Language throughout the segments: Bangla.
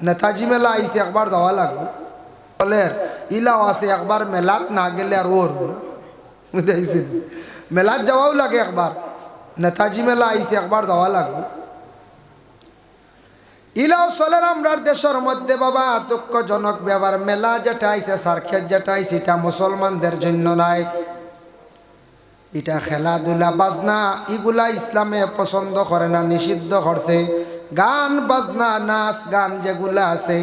নেতাজি মেলা আইসে একবার যাওয়া লাগবে। বলে ইলাও আছে একবার মেলাত না গেলে আর ওর বুঝাইছেন মেলাত যাওয়াও লাগে একবার। নেতাজি মেলা আইসে একবার যাওয়া লাগবে। ইলাও চলের আমরার দেশের মধ্যে বাবা, দুঃখজনক ব্যাপার। মেলা যেটা আইসে সার্কেট যেটা আইসে এটা মুসলমানদের জন্য নাই। এটা খেলাধুলা, বাজনা, এগুলা ইসলামে পছন্দ করে না, নিষিদ্ধ করছে। গান, বাজনা, নাচ, গান যেগুলা আছে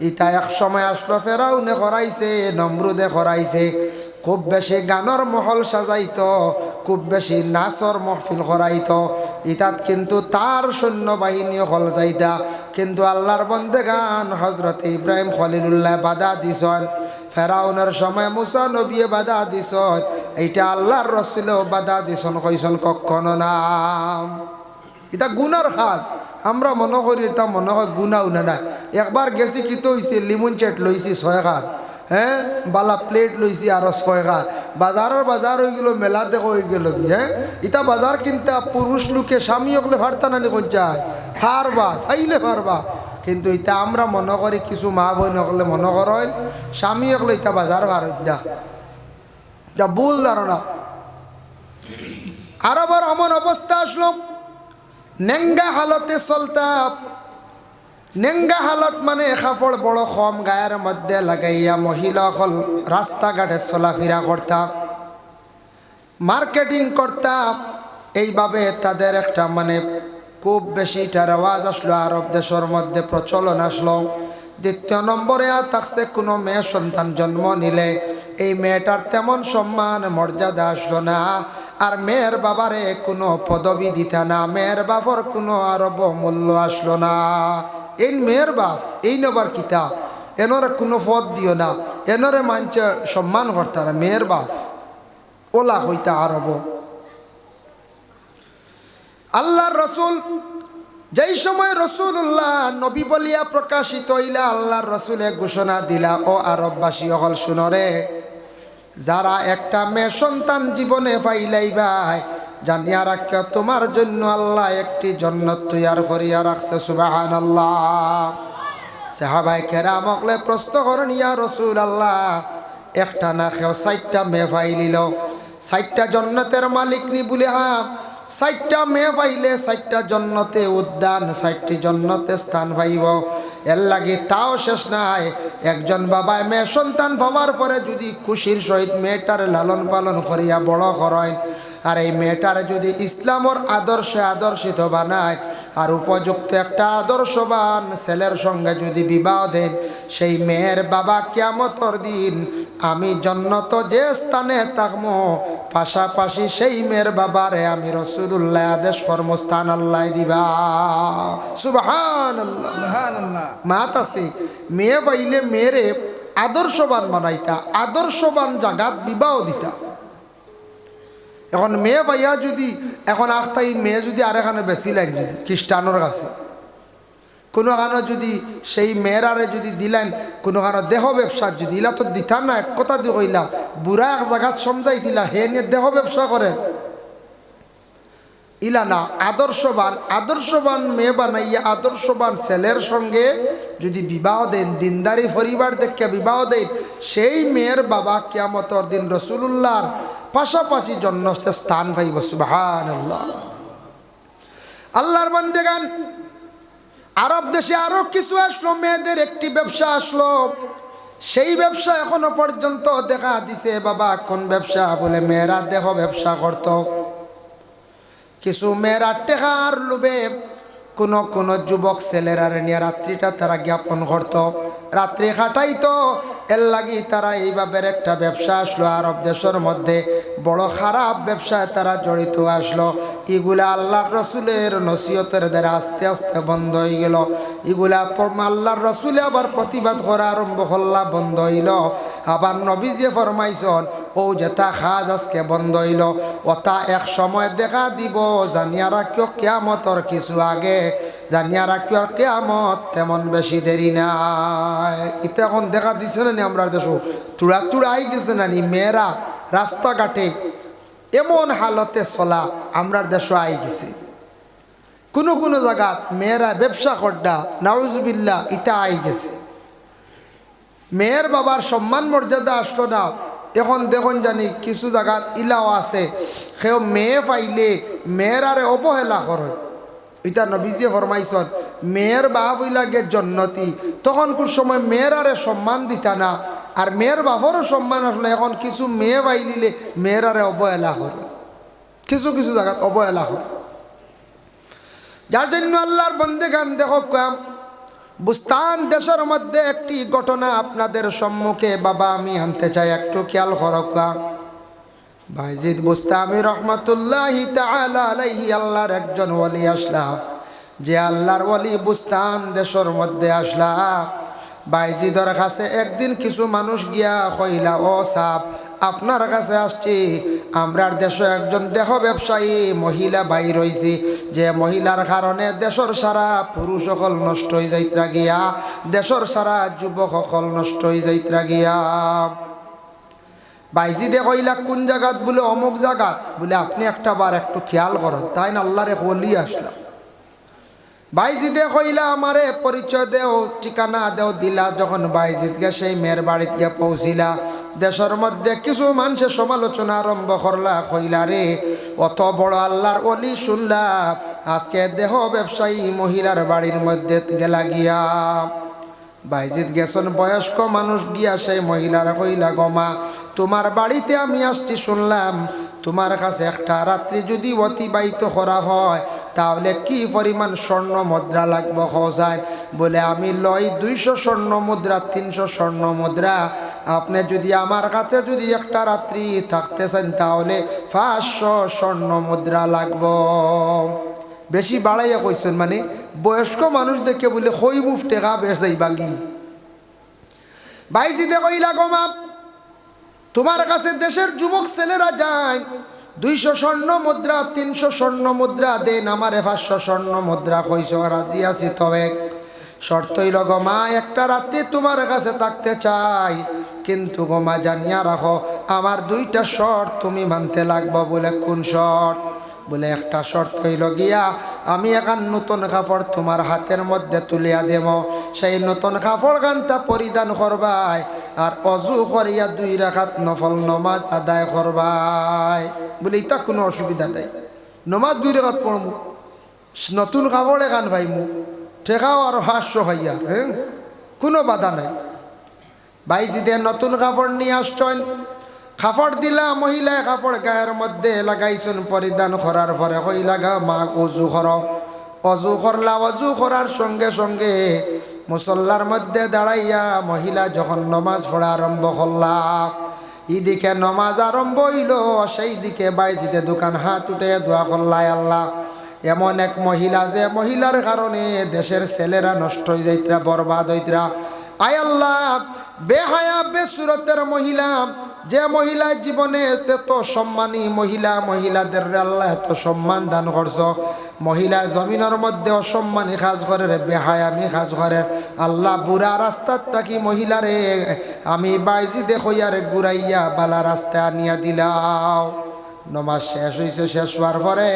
ইটা এক সময় আসলো ফেরাউনে করাইছে নমরুদে করাইছে খুব বেশি গানের মহল সাজাইত, খুব বেশি নাচর মহফিল করাইতো ইতাত কিন্তু তার সৈন্যবাহিনী হল যাইতা। কিন্তু আল্লাহর বন্দে গান হজরত ইব্রাহিম খলিলুল্লাহ বাধা দিছন। ফেরাউনের সময় মুসা নবিয়ে বাধা দিছন। এইটা আল্লাহর রসুলেও বাধা দিছন কইসন কখনো নাম এটা গুনার খাস আমরা মনে করি এটা মনে হয় গুনাও না না। একবার গেছি কিতো হয়েছে লিমন চেট লইছি ছয় খাত হ্যাঁ বালা প্লেট লইছি আরও ছয় খাত বাজারের বাজার হয়ে গেল মেলা দেখো হয়ে গেল হ্যাঁ ইটা বাজার কিনতা পুরুষ লোকে স্বামী হকলে ফারতা না কোন চায় ফারবা চাইলে ফারবা কিন্তু এটা আমরা মনে করি কিছু মা বোন হকলে মনে করেন স্বামী হকলে এটা বাজার বার যা যা ভুল ধারণা আরবার এমন অবস্থা আসলো নেঙ্গা হালতে চলতা নেঙ্গা হালত মানে কাপড় বড় কম গায়ের মধ্যে লাগাইয়া মহিলা হল রাস্তাঘাটে চলাফেরা করতাম মার্কেটিং করতাম এইভাবে তাদের একটা মানে খুব বেশি এটার আওয়াজ আসলো, আরব দেশের মধ্যে প্রচলন আসলো। দ্বিতীয় নম্বরে আর থাকছে কোনো মেয়ে সন্তান জন্ম নিলে। এই মেয়েটার তেমন সম্মান মর্যাদা আসলো না। আর মেয়ের বাবারে কোনো পদবি দিতা না। মেয়ের বাবার কোনো আরব মূল্য আসলো না। এই মেয়ের বাপ, এই নবার কিতা, এনরে কোনো পদ দিও না। এনরে মানছে সম্মান করতা না। মেয়ের বাপ, ওলা হইতা আরব। আল্লাহর রসুল, যেই সময় রসুল্লাহ নবী বলিয়া প্রকাশিত হইলা, আল্লাহর রসুলে ঘোষণা দিলা, ও আরববাসী, অকল শুনরে যারা একটা মেয়ে সন্তান জীবনে পাইলাই ভাই, জানিয়া রাখ তোমার জন্য আল্লাহ একটি জন্নত তৈয়ার করিয়া রাখছে সুবাহান আল্লাহ সাহাবাই খেরা মকলে প্রশ্ন করেন, ইয়া রসুল আল্লাহ একটা না খেও ষাটটা মেয়ে পাইলিল? ষাটটা জন্নতের মালিক নি বলে হা ষাটটা মেয়ে পাইলে ষাটটা জন্নতে উদ্যান ষাটটি জন্নতে স্থান পাইব। এর লাগে তাও শেষ নাই। একজন বাবা মেয়ে সন্তান পাওয়ার পরে যদি খুশির সহিত মেয়েটার লালন পালন করিয়া বড় করেন, আর এই মেয়েটার যদি ইসলামর আদর্শে আদর্শিত বানায় আর উপযুক্ত একটা আদর্শবান ছেলের সঙ্গে যদি বিবাহ দেন সেই মেয়ের বাবা কেমতর দিন আমি জন্নত যে স্থানে থাকব পাশাপাশি সেই মেয়ের বাবারে আমি রসুল্লাহ আদেশ কর্মস্থান আল্লাহ দিবা। সুবাহান মাত আছে মেয়ে পাইলে মেয়েরে আদর্শবান বানাইতা আদর্শবান জাগাত বিবাহ দিতা। এখন মেয়ে পাইয়া যদি, এখন আখতাই মেয়ে যদি আর এখানে বেশি লাগে যদি খ্রিস্টানোর কাছে। কোনো কারণে যদি সেই মেয়েরারে যদি দিলেন, কোনো কারণে দেহ ব্যবসা যদি, ইলা তো দিতাম না, এক কথা দিয়ে কইলাম বুড়া এক জায়গাত সমজাই দিলা, হে নিয়ে দেহ ব্যবসা করে। ইলা না, আদর্শবান আদর্শবান মেয়ে বানাইয়া আদর্শবান ছেলের সঙ্গে যদি বিবাহ দেন, দিনদারি পরিবার দেখে বিবাহ দেন, সেই মেয়ের বাবা কিয়ামতর দিন রসুল্লাহর পাশাপাশি জন্য স্থান পাইব সুবাহান আল্লাহ আল্লাহর বন্দেগান, আরব দেশে আরও কিছু আসলো, মেয়েদের একটি ব্যবসা আসলো। সেই ব্যবসা এখনও পর্যন্ত দেখা দিছে, বাবা, কোন ব্যবসা? বলে, মেয়েরা দেহ ব্যবসা করত। কিছু মেয়েরা টেকার লোভে কোনো কোনো যুবক ছেলেরা নিয়ে রাত্রিটা তারা জ্ঞাপন করত। রাত্রি খাটাইতো এর লাগি তারা এইভাবে একটা ব্যবসা আসলো আরব দেশের মধ্যে বড় খারাপ ব্যবসায় তারা জড়িত আসলো। এগুলা আল্লাহর রসুলের নসিহতের দ্বারা আস্তে আস্তে বন্ধ হয়ে গেল। এগুলা আল্লাহর রসুলে আবার প্রতিবাদ করা আরম্ভ করলা, বন্ধ হইল। আবার নবীজে ফরমাইছন ও যেটা খাজ আজকে বন্ধ হইল। ওটা এক সময় দেখা দিব জানিয়া রাখিও কেয়ামতর কিছু আগে। জানিয়া রাখিও কেয়ামত তেমন বেশি দেরি নাই। এটা এখন দেখা দিছে না নি আমরা দেশ? চূড়া চূড়াই গেছে না নি? মেয়েরা রাস্তাঘাটে এমন হালতে চলা আমরা দেশ আই গেছে। কোনো কোনো জায়গাত মেয়েরা ব্যবসা করডা নাউজুবিল্লা ইটা আই গেছে। মেয়ের বাবার সম্মান মর্যাদা আসলো না। এখন দেখুন জানি, কিছু জায়গাত ইলাও আছে। সেও মেয়ে পাইলে মেয়ের আরে অবহেলা করে ইটা নবীজিয়ে ফরমাইছন মেয়ের বাপ লাগে জন্নতি। তখন কোন সময় মেয়ের আরে সম্মান দিতা না আর মেয়ের বাপরও সম্মান আসলে এখন কিছু মেয়ে পাইলিলে মেয়ের আরে অবহেলা করে কিছু কিছু জায়গাত অবহেলা হয় যার জন্য আল্লাহর বন্দে গান দেখো কাম বুস্তান দেশের মধ্যে একটি ঘটনা আপনাদের সম্মুখে বাবা আমি আনতে চাই, একটু খেয়াল করকা ভাইজিদ বুস্তামি রহমতুল্লাহ আল্লাহর একজন ওলি আসলা। যে আল্লাহর ওলি বুস্তান দেশের মধ্যে আসলা। বাইজিদর কাছে একদিন কিছু মানুষ গিয়া কইলা, ও সাপ আপনার কাছে আসছি। আমরার দেশে একজন দেহ ব্যবসায়ী, মহিলা বাই রয়েছি। যে মহিলার কারণে দেশর সারা পুরুষ সকল নষ্ট হয়ে যাইত্রা গিয়া, দেশর সারা যুবক সকল নষ্ট হয়ে যাইত্রা গিয়া। বাইজি দে কইলা, কোন জায়গাত বলে, অমুক জায়গাত বলে, আপনি একটা বার একটু খেয়াল করেন। তাই না, আল্লাহরে বলি আসলাম। বাইজিদে কইলা, আমারে পরিচয় দেও, ঠিকানা দেও। দিলা, যখন বাইজিদ গে সেই মেয়ের বাড়িত গিয়ে পৌঁছিলা দেশের মধ্যে কিছু মানুষের সমালোচনা আরম্ভ করলা, কইলা রে, অত বড় আল্লাহর অলি শুনলাম আজকে দেহ ব্যবসায়ী মহিলার বাড়ির মধ্যে গেলা গিয়া। বাইজিদ গেছন, বয়স্ক মানুষ গিয়া সেই মহিলার কইলা গমা তোমার বাড়িতে আমি আসছি শুনলাম, তোমার কাছে একটা রাত্রি যদি অতিবাহিত করা হয়, তাহলে কি পরিমাণ স্বর্ণ মুদ্রা লাগবে যায় বলে, আমি লই দুইশো স্বর্ণ মুদ্রা, তিনশো স্বর্ণ মুদ্রা আপনি যদি আমার কাছে যদি একটা রাত্রি থাকতে চান, তাহলে পাঁচশো স্বর্ণ মুদ্রা লাগব। বেশি বাড়াইয়া কইছেন মানে বয়স্ক মানুষ দেখে বলে, হই মুফ, টেকা বেশ যাই বাগি বাইজিতে কইলা গমা তোমার কাছে দেশের যুবক ছেলেরা যায়, দুইশো স্বর্ণ মুদ্রা, তিনশো স্বর্ণ মুদ্রা, দেন আমারে পাঁচশো স্বর্ণ মুদ্রা কইস রাজি আছি তবে। শর্তইল গমা একটা রাত্রি তোমার কাছে থাকতে চাই। কিন্তু গোমা জানিয়া রাখো, আমার দুইটা শর্ত তুমি মানতে লাগবো বলে কোন শর্ত? বলে একটা শর্ত হইল গিয়া, আমি এখন নতুন কাপড় তোমার হাতের মধ্যে তুলিয়া দেব। সেই নতুন কাপড় গানটা পরিধান করবাই, আর অজু করিয়া দুই রাখাত নফল নমাজ আদায় করবাই। বলে, ইতা কোনো অসুবিধা নেই। নমাজ দুই রেখাত পড়মু। নতুন কাপড় এখান ভাইমু ঠেকাও আর হাস্য ভাইয়া হ্যাঁ? কোনো বাধা নাই। বাইজিদের নতুন কাপড় নিয়ে আসছেন। কাপড় দিলা মহিলায় কাপড় গায়ের মধ্যে লাগাইছেন, পরিধান করার পরে হই লাগা মা, অজু কর। অজু করলা, অজু করার সঙ্গে সঙ্গে মুসল্লার মধ্যে দাঁড়াইয়া মহিলা যখন নমাজ পড়া আরম্ভ করলা ইদিকে নমাজ আরম্ভ হইল, সেই দিকে বাইজিতে দোকান হাত উঠে দোয়া করলাই আল্লাহ। এমন এক মহিলা যে মহিলার কারণে দেশের ছেলেরা নষ্ট হয়ে যাইতরা, বরবাদ হইতরা। আয় আল্লাহ, বেহায়া, বেসুরতের মহিলা, যে মহিলা জীবনে এত সম্মানী মহিলা, মহিলাদের আল্লাহ এত সম্মান দান করছ। মহিলা জমিনের মধ্যে অসম্মানী কাজ করে বেহায়ামি কাজ করে। আল্লাহ, বুড়া রাস্তার থাকি মহিলারে আমি বাইজি দেখইয়ারে ঘুরাইয়া বালা রাস্তায় আনিয়া দিলাও। নমাজ শেষ হয়েছে শেষ হওয়ার পরে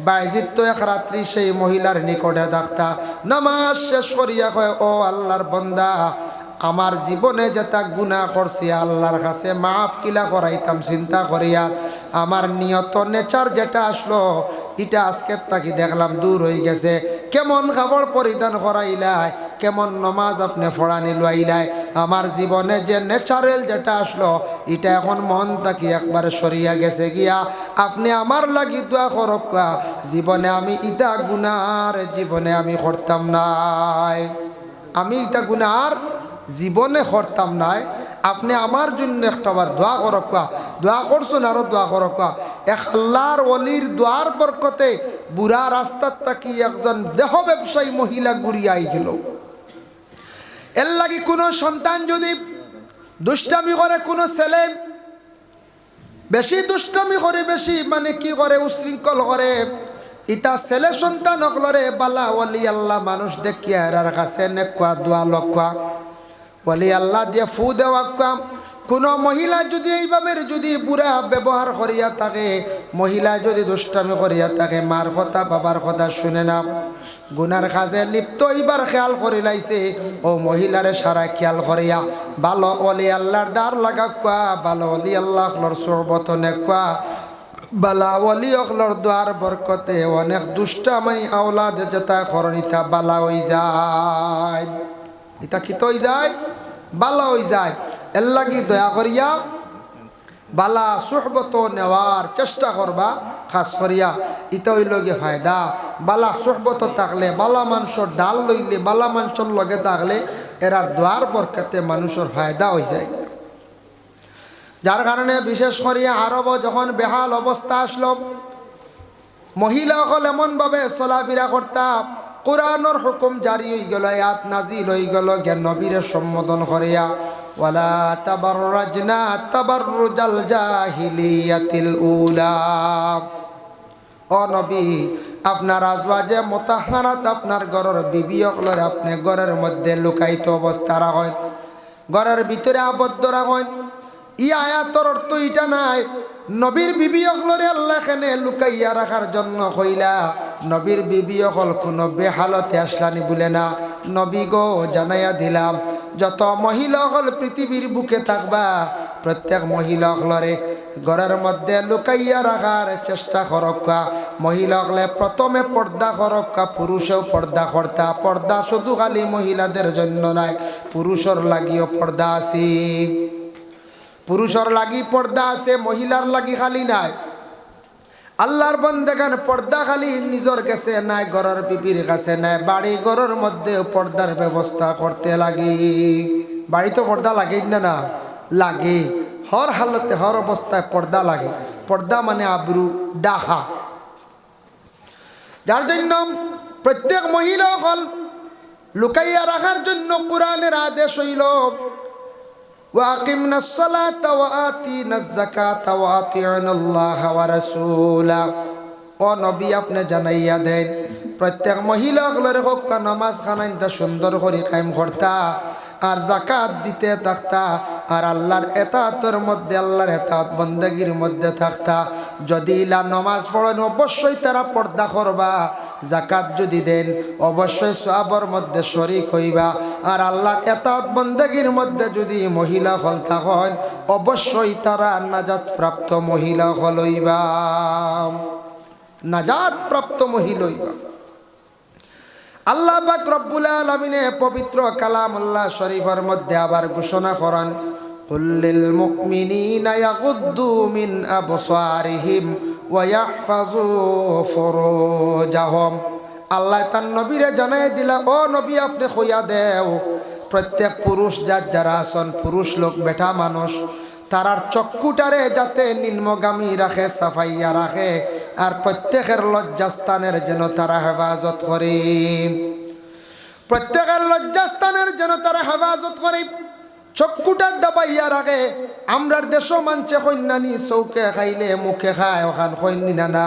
বাইজিত তো এক রাত্রি সেই মহিলার নিকটে ডাক্তা, নমাজ শেষ করিয়া কয়, ও আল্লাহর বন্দা, আমার জীবনে যে যেটা গুণা করছি, আল্লাহর কাছে মাফ কিলা করাইতাম, চিন্তা করিয়া আমার নিয়ত, নেচার যেটা আসলো, এটা আজকের তাকি দেখলাম, দূর হয়ে গেছে। কেমন খাবার পরিধান করাইলাই কেমন নমাজ আপনি ফড়ানি লইলাই? আমার জীবনে যে ন্যাচারেল যেটা আসলো, এটা এখন মন তাকি একবারে সরিয়া গেছে গিয়া। আপনি আমার লাগি দোয়া করক জীবনে আমি ইটা গুনার, জীবনে আমি করতাম নাই। আমি ইটা গুনার, জীবনে করতাম নাই। আপনি আমার জন্য একটাবার দোয়া করকা দোয়া করছেন আরও দোয়া করকা এক আল্লাহর অলির দোয়ার বরকতে বুড়া রাস্তার তাকি একজন দেহ ব্যবসায়ী মহিলা ঘুরিয়াই গেল এর লাগে কোনো সন্তান যদি দুষ্টামি করে কোনো ছেলে, বেশি দুষ্টামি করে, বেশি মানে কি করে, উশৃঙ্খল করে, ইতা ছেলে সন্তান অকলরে বালা ওলি আল্লাহ মানুষ দেখিয়া এরার কাছে নেকুয়া, দোয়া লকুয়া, ওলি আল্লাহ দিয়ে ফু দেওয়া কোনো মহিলা যদি এইভাবে যদি বুড়া ব্যবহার করিয়া থাকে, মহিলা যদি দুষ্টামি করিয়া থাকে মার কথা, বাবার কথা শুনে না। গুনার কাজে লিপ্ত এইবার খেয়াল করে লাইছে, ও মহিলারে সারা খেয়াল করিয়া ভালো অলি আল্লাহর দ্বার লাগা কোয়া ভালো অলি আল্লাহর সোহবত নেকুয়া বালা অলি অকলর দ্বার বরকতে অনেক দুষ্টামাই আওলাদ যেটা করণিতা বালা হই যায়। এটা কি তৈ যায়? বালা হই যায়। এর লাগি দয়া করিয়া বালা সুহবত নেওয়ার চেষ্টা করবা, খাস করিয়া। ইটা হইল গে ফায়দা। বালা সুহবত থাকলে, বালা মানুষের ডাল লইলে, বালা মানুষের লগে থাকলে এরার দ্বার বরকাতে মানুষের ফায়দা হয়ে যায়। যার কারণে বিশেষ করিয়া আরব যখন বেহাল অবস্থা আসলো, মহিলাসকল এমনভাবে চলাফেরা করতাম কোরআনের হুকুম জারি হয়ে গেল ইয়াত নাজিল হয়ে গেল, জ্ঞান নবীরে সম্বোধন করিয়া। উলা। নবী ঘরের মধ্যে ভিতরে আবদ্ধ রাখেন। ই অর্থ ইটা নাই, নবীর বিবি অকলরে আল্লাহ লুকাইয়া রাখার জন্য কইলা, নবীর বিবি অকল কোনো বেহালতে আসলানি বলে না। নবী গো, জানাইয়া দিলাম যত মহিলা অকল পৃথিবীর বুকে থাকবা, প্রত্যেক মহিলা অকলরে ঘরের মধ্যে লুকাইয়া রাখার চেষ্টা করক্কা মহিলা হলে প্রথমে পর্দা করক্কা পুরুষেও পর্দা কর্তা পর্দা শুধু খালি মহিলাদের জন্য নাই, পুরুষের লাগিও পর্দা আছে। পুরুষের লাগি পর্দা আছে, মহিলার লাগি খালি নাই। আল্লাহর বন্দেগান পর্দা খালি নিজের কাছে নাই, ঘরের বিবির কাছে নাই, বাড়ি ঘরের মধ্যে পর্দার ব্যবস্থা করতে লাগে। বাড়িতে পর্দা লাগে না না? লাগে। হর হালতে হর অবস্থায় পর্দা লাগে। পর্দা মানে আবরু, ডাহা। যার জন্য প্রত্যেক মহিলা হল লুকাইয়া রাখার জন্য কোরআনের আদেশ হইল وأقمنا الصلاة وآتينا الزكاة وأطيعنا الله ورسوله ও নবী আপনি জানাইয়া দেন প্রত্যেক মহিলাগুলোর হোক নামাজ খানাইতে সুন্দর করে কায়েম করতা আর জাকাত দিতে থাকতা আর আল্লাহর এতাতর মধ্যে আল্লাহর এতাত বন্দেগীর মধ্যে থাকতা যদি ইলা নমাজ পড়েন অবশ্যই তারা পর্দা করবা জাকাত যদি দেন, অবশ্যই সবর মধ্যে শরিক হইবা। আর আল্লাহ এতাত বন্দেগীর মধ্যে যদি মহিলা হল থাকেন অবশ্যই তারা নাজাত প্রাপ্ত মহিলা হল নাজাত প্রাপ্ত মহিলা আল্লাহ পাক রব্বুল আলমিনে পবিত্র কালামুল্লাহ শরীফের মধ্যে আবার ঘোষণা করেন, কুল্লিল মুমিনিনা ইয়াগুদ্দু মিন আবসারিহিম। ওয়া ইয়াহফাজু ফুরুজাহুম। আল্লাহ তার নবীরে জানাই দিলা, ও নবী, আপনি কইয়া দেও। প্রত্যেক পুরুষ, যার যারা আছেন, পুরুষ লোক, বেটা মানুষ, তারার চক্ষুটারে যাতে নিম্নগামী রাখে, সাফাইয়া রাখে, আর প্রত্যেকের লজ্জাস্থানের যেন তারা হেফাজত করে। প্রত্যেকের লজ্জাস্থানের যেন তারা হেফাজত করে। চক্ষুটা দাবাইয়া আগে। আমরার দেশ মানছে কন্যানি চৌকে খাইলে মুখে খায় ওখান কন্যি না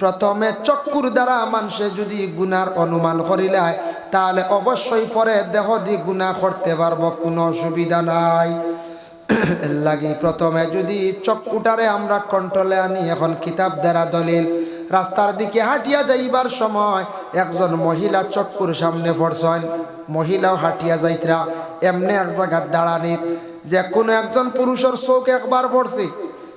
প্রথমে চক্ষুর দ্বারা মানুষে যদি গুনার অনুমান করিলায়, তাহলে অবশ্যই পরে দেহ দি গুণা করতে পারব, কোনো অসুবিধা নাই। লাগি প্রথমে যদি চক্ষুটারে আমরা কন্ট্রোলে আনি, এখন কিতাব দ্বারা দলিল রাস্তার দিকে হাঁটিয়া যাইবার সময় একজন মহিলা চক্কুর সামনে পড়ছেন। মহিলাও হাঁটিয়া যাইতরা। এমনি এক জায়গার দাঁড়ানির যে কোনো একজন পুরুষের চোখ একবার পড়ছে।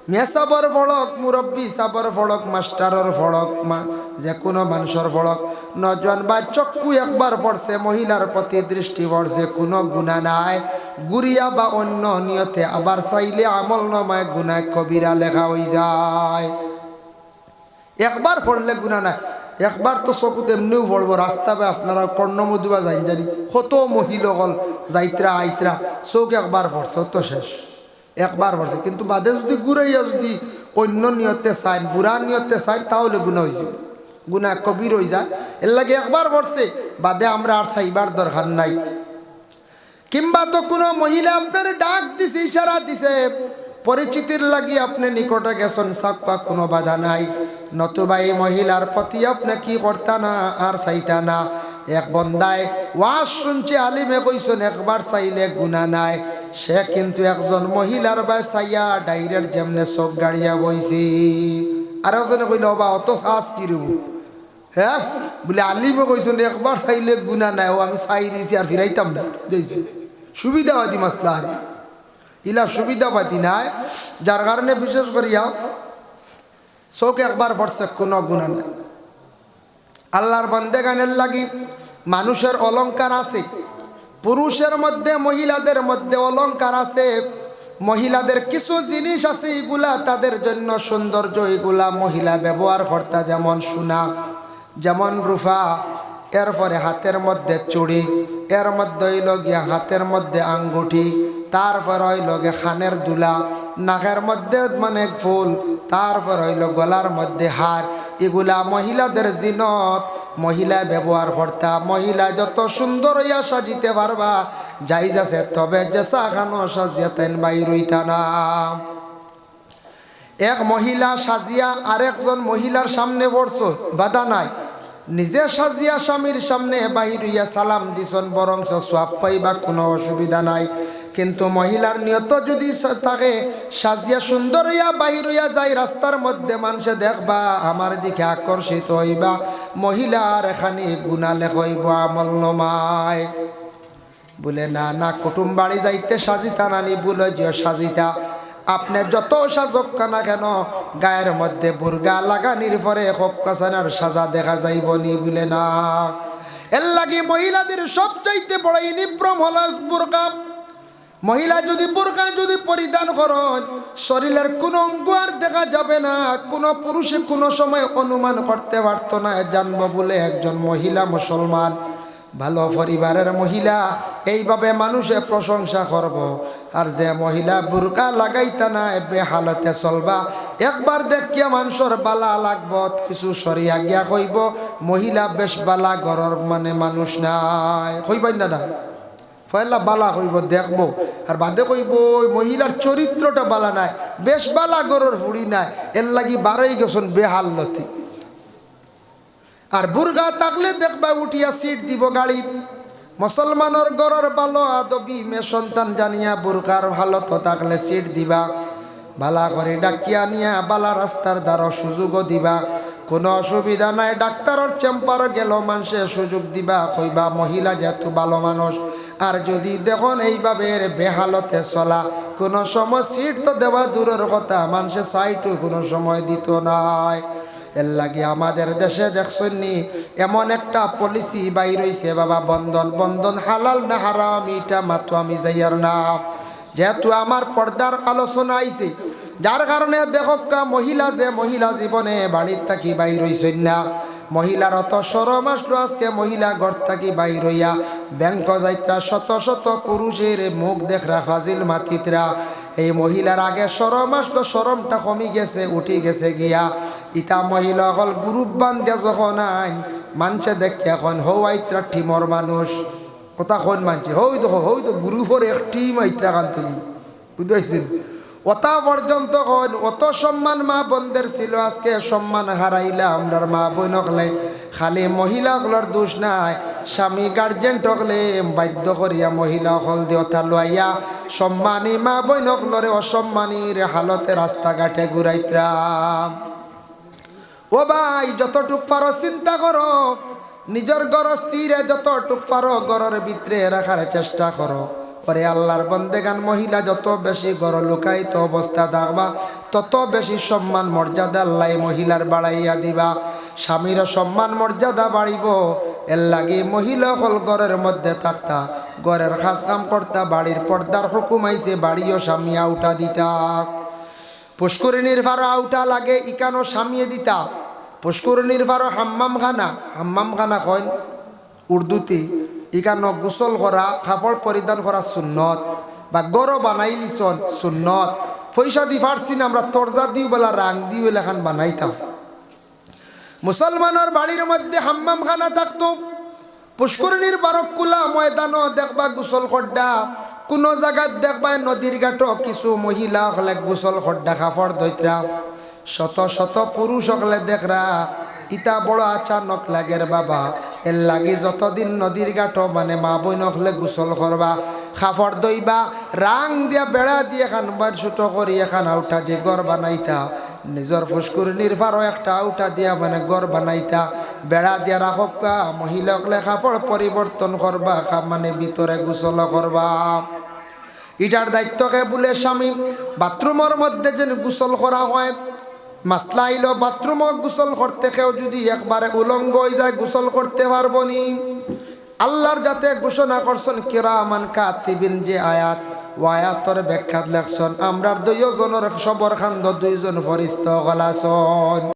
মেসাবর ফড়ক, মুরব্বী সাবর ফড়ক, মাস্টারের ফড়ক, মা যে কোনো মানুষের ফড়ক। নজন বা চক্ষু একবার পড়ছে, মহিলার প্রতি দৃষ্টি পড়ছে, কোনো গুণা নাই। গুরিয়া বা অন্য নিয়তে আবার চাইলে আমল নমায় গুনায় কবিরা লেখা হয়ে যায়। একবার পড়লে গুণা নাই। একবার তো চকুত এমনিও পড়ব রাস্তা বা আপনারা কর্ণমধুবা যাইন জানি। কত মহিলগল যাইত্রা, আইত্রা, চোখ একবার পড়ছে তো শেষ। একবার পড়ছে, কিন্তু বাদে যদি ঘুরাইয়া যদি অন্য নিয়তে চাই বুড়া নিয়তে চাই তাহলে গুণা হয়ে যাবে। গুণা কবির হয়ে যায়। এর লাগে একবার পড়ছে, বাদে আমরা আর চাইবার দরকার নাই। কিংবা তো কোনো মহিলা আপনার ডাক দিছে, ইশারা দিছে পরিচিতির লাগি আপনি নিকটে গেছেন সাক্কা কোনো বাধা নাই। নতুবা এই মহিলার প্রতি আপনি কি করতা না আর চাইতা না এক বন্দায় ওয়াজ শুনছে, আলিমে কইছেন, একবার চাইলে গুণা নাই। সে কিন্তু একজন মহিলার বা সাইয়া ডাইরের যেমনে চোখ গাড়িয়া বইছি। আর একজনে কইল বা অত সাজ কিরু হ্যাঁ? বলে, আলিমে কইছেন, একবার চাইলে গুণা নাই। ও, আমি চাই দিয়েছি আর ফিরাইতাম না। সুবিধা হয় মাসলা ইলা সুবিধা পাতি নাই, যার কারণে বিশেষ করিয়া চোখ একবার পড়ছে, কোনো গুণা নাই। আল্লাহর বন্দে গানের লাগি মানুষের অলংকার আছে, পুরুষের মধ্যে, মহিলাদের মধ্যে অলংকার আছে, মহিলাদের কিছু জিনিস আছে, এগুলা তাদের জন্য সৌন্দর্য, এগুলা মহিলা ব্যবহার কর্তা যেমন সোনা, যেমন রুফা, এরপরে হাতের মধ্যে চুড়ি, এর মধ্যে হইল গিয়া হাতের মধ্যে আঙ্গুঠি তারপর হইল গিয়া খানের দুলা। নাকের মধ্যে মানে ফুল তারপর হইল গলার মধ্যে হার। এগুলা মহিলাদের জিনত, মহিলা ব্যবহার কর্তা, মহিলা যত সুন্দর হইয়া সাজিতে পারবা, যাই যাচ্ছে তবে যে সাখানো সাজিয়া তেন বাইর হইতা না। এক মহিলা সাজিয়া আরেকজন মহিলার সামনে পড়ছ, বাধা নাই। নিজে সাজিয়া স্বামীর সামনে বাহির হইয়া সালাম দিছন বরং সোয়াব পাইবা কোনো অসুবিধা নাই। কিন্তু মহিলার নিয়ত যদি থাকে, সাজিয়া সুন্দর হইয়া বাহির হইয়া যায়, রাস্তার মধ্যে মানুষে দেখবা, আমার দিকে আকর্ষিত হইবা। মহিলার এখানে গুণালে হইব আমল নমায়। বলে, না না, কুটুম বাড়ি যাইতে সাজিতা নানি বলে যে সাজিতা। আপনি যত সাজক না কেন, গায়ের মধ্যে বুর্গা লাগানির পরে হকাসানার সাজা দেখা যাইব নি, বলে, না। এর লাগি মহিলাদের সব চাইতে বড় ইনিপ্রম হল বুর্গা। মহিলা যদি বোরকা যদি পরিধান করেন, শরীরের কোনো অঙ্গ আর দেখা যাবে না। কোনো পুরুষে কোনো সময় অনুমান করতে পারতো না, জানব বলে একজন মহিলা মুসলমান। ভালো পরিবারের মহিলা, এইভাবে মানুষে প্রশংসা করব। আর যে মহিলা বুরকা লাগাইতা না বেহালতে চলবা। একবার দেখিয়া মানুষের বালা লাগব, কিছু সরিয়া গিয়া কইব, মহিলা বেশ বালা ঘরের মানে মানুষ নাই। কইবাই না। ফয়লা বালা কইব দেখব। আর বাদে কইব, ওই মহিলার চরিত্রটা বালা নাই, বেশ বালা গরর হুড়ি নাই, এর লাগি বারোই বেহাল বেহাল্লতি আর বুর্গা থাকলে দেখবা উঠিয়া সিট দিব গাড়িত মুসলমানের গরর ভালো আদবি মে সন্তান জানিয়া বুর্গার ভালো তো থাকলে সিট দিবা। বালা করে ডাকিয়া নিয়া বালা রাস্তার দ্বারা সুযোগও দিবা। কোনো অসুবিধা নাই, ডাক্তারের চেম্বার গেল মানুষে সুযোগ দিবা, কইবা মহিলা যেহেতু ভালো মানুষ আর যদি দেখুন এইভাবে বেহালতে চলা, কোনো সময় সিট তো দেওয়া দূরের কথা, মানুষে সাইটও কোনো সময় দিত নাই। এর লাগে আমাদের দেশে দেখছনি এমন একটা পলিসি বাইর হইছে, বাবা, বন্ধন বন্ধন হালাল না হারাম, এটা মাত্র আমি যাইয়ার না। যেহেতু আমার পর্দার আলোচনা আইছে, যার কারণে দেখকা মহিলা যে মহিলা জীবনে বাড়ির থাকি বাইর হইছেন না, মহিলার অত সরম আসলো আজকে মহিলা ঘর থাকি বাইর হইয়া ব্যাংক যাইত্রা শত শত পুরুষের মুখ দেখরা ফাজিল মাতিতরা। এই মহিলার আগে সরম আসলো, সরমটা কমি গেছে, উঠি গেছে গিয়া। ইটা মহিলা অকল গ্রুপ বান্ধিয়া যখন আইন, মানছে দেখে এখন হৌ আইত্রা টিমর মানুষ। কথা কোন মানছে, হই তো হই তো গ্রুপর এক টিম আইত্রা কান তুমি। বুঝতে ওতা পর্যন্ত হন অত সম্মান মা বোনদের ছিল, আজকে সম্মান হারাইলা আমরার মা বোন হকলে খালি মহিলাগুলোর দোষ নাই, স্বামী গার্জেন টকলে বাধ্য করিয়া মহিলা হল দেওতা লইয়া সম্মানী মা বোন হকলরে অসম্মানীর হালতে রাস্তাঘাটে ঘুরাইত্রাম ও ভাই, যতটুক পারো চিন্তা করো, নিজের গর স্থিরে যতটুক পারো গরর ভিতরে রাখার চেষ্টা করো। পরে আল্লাহর বন্দেগান মহিলা যত বেশি গড় লুকায়িত অবস্থা থাকবা তত বেশি সম্মান, মর্যাদা আল্লাহ মহিলার বাড়াইয়া দিবা। স্বামীর সম্মান, মর্যাদা বাড়িব। এর লাগে মহিলা হল ঘরের মধ্যে থাকতা, ঘরের খাস কাম কর্তা, বাড়ির পর্দার হুকুম আইছে, বাড়িও স্বামী আউটা দিতা। পুষ্করিণীর ভারো আউটা লাগে, ইকানো সামিয়ে দিতা। পুষ্করিণীর ভারো হাম্মাম খানা হাম্মাম খানা কইন, উর্দুতে। ইকানো গোসল করা, কাপড় পরিধান করা সুন্নত, বা গরো বানাই লিছন সুন্নত। পয়সা দি পারছি না আমরা তরজা দিও বেলা রাং দিও লেখান বানাইতাম মুসলমানের বাড়ির মধ্যে হাম্মাম খানা থাকতো পুষ্করিণীর বারকুলা ময়দানও দেখবা গোসল খড্ডা কোনো জায়গাত দেখবা নদীর ঘাট কিছু মহিলা হলে গোসল খড্ডা কাপড় দৈত্রা শত শত পুরুষ হলে দেখরা ইটা বড় আচানক লাগের বাবা। এর লাগি যতদিন নদীর ঘাট মানে মা বই নখলে গোসল করবা। খাফর দইবা রাং দিয়া বেড়া দিয়ে খানবার ছোট করি এখান আউটা দিয়ে গড় বানাইতা। নিজর ফুসকুরনির পারও একটা আউটা দিয়া মানে গড় বানাইতা। বেড়া দিয়া রাখকা মহিলাকলে কাপড় পরিবর্তন করবা মানে ভিতরে গোসল করবা ইটার দায়িত্বকে বলে স্বামী বাথরুমের মধ্যে যেন গোসল করা হয় মাসলা আইল বাথরুম গোসল করতে কেউ যদি একবারে উলঙ্গ হয়ে যায়, গোসল করতে পারব নি। আল্লাহর যাতে ঘোষণা করছেন, কিরামান কাতিবিন যে আয়াত, ও আয়াতর ব্যাখ্যাত লেখছেন, আমরার দুইজনের সবর খান্দ, দুইজন ফরিস্ত গলাছন।